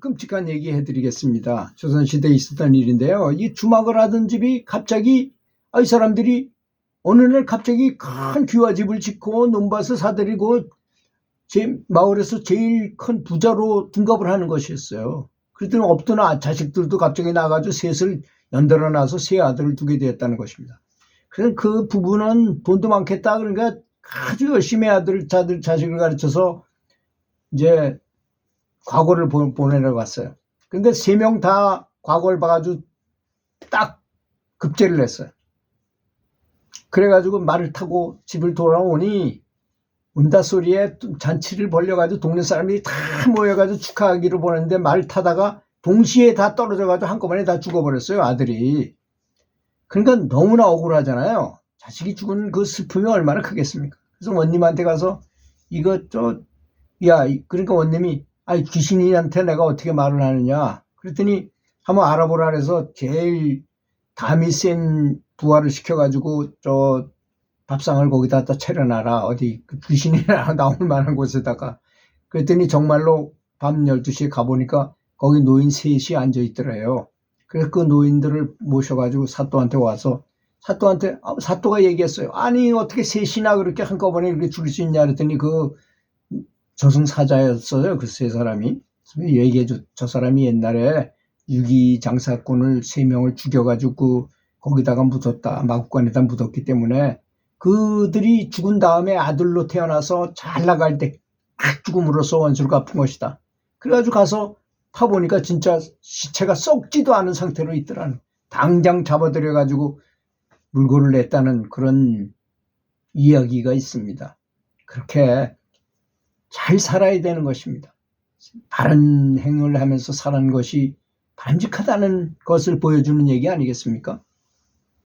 끔찍한 얘기 해드리겠습니다. 조선시대에 있었던 일인데요. 이 주막을 하던 집이 갑자기, 아, 이 사람들이 어느 날 갑자기 큰 귀화집을 짓고 논밭을 사들이고 제 마을에서 제일 큰 부자로 등갑을 하는 것이었어요. 그랬더니 없던 아- 자식들도 갑자기 나가지고 셋을 연달아 나서 세 아들을 두게 되었다는 것입니다. 그래서 그 부부는 돈도 많겠다. 그러니까 아주 열심히 아들, 자들, 자식을 가르쳐서 이제 과거를 보, 보내러 갔어요. 근데 세 명 다 과거를 봐가지고 딱 급제를 했어요. 그래가지고 말을 타고 집을 돌아오니 운다 소리에 잔치를 벌려가지고 동네 사람들이 다 모여가지고 축하하기로 보냈는데 말 타다가 동시에 다 떨어져가지고 한꺼번에 다 죽어버렸어요 아들이. 그러니까 너무나 억울하잖아요. 자식이 죽은 그 슬픔이 얼마나 크겠습니까? 그래서 원님한테 가서 이거 저 야, 그러니까 원님이 아 귀신이한테 내가 어떻게 말을 하느냐. 그랬더니 한번 알아보라 그래서 제일 담이 센 부하를 시켜가지고 저 밥상을 거기다 다 차려놔라. 어디 그 귀신이 나올 만한 곳에다가. 그랬더니 정말로 밤 12시에 가보니까 거기 노인 셋이 앉아 있더래요. 그래서 그 노인들을 모셔가지고 사또한테 와서 사또한테 아, 사또가 얘기했어요. 아니 어떻게 셋이나 그렇게 한꺼번에 이렇게 죽일 수 있냐 그랬더니 그 저승사자였어요. 그 세 사람이. 그래서 얘기해 줘. 저 사람이 옛날에 유기 장사꾼을 세 명을 죽여가지고 그 거기다가 묻었다. 마국간에다 묻었기 때문에 그들이 죽은 다음에 아들로 태어나서 잘 나갈 때 딱 죽음으로써 원수를 갚은 것이다. 그래가지고 가서 타보니까 진짜 시체가 썩지도 않은 상태로 있더라는. 당장 잡아들여가지고 물고를 냈다는 그런 이야기가 있습니다. 그렇게 잘 살아야 되는 것입니다. 바른 행을 하면서 사는 것이 바람직하다는 것을 보여주는 얘기 아니겠습니까?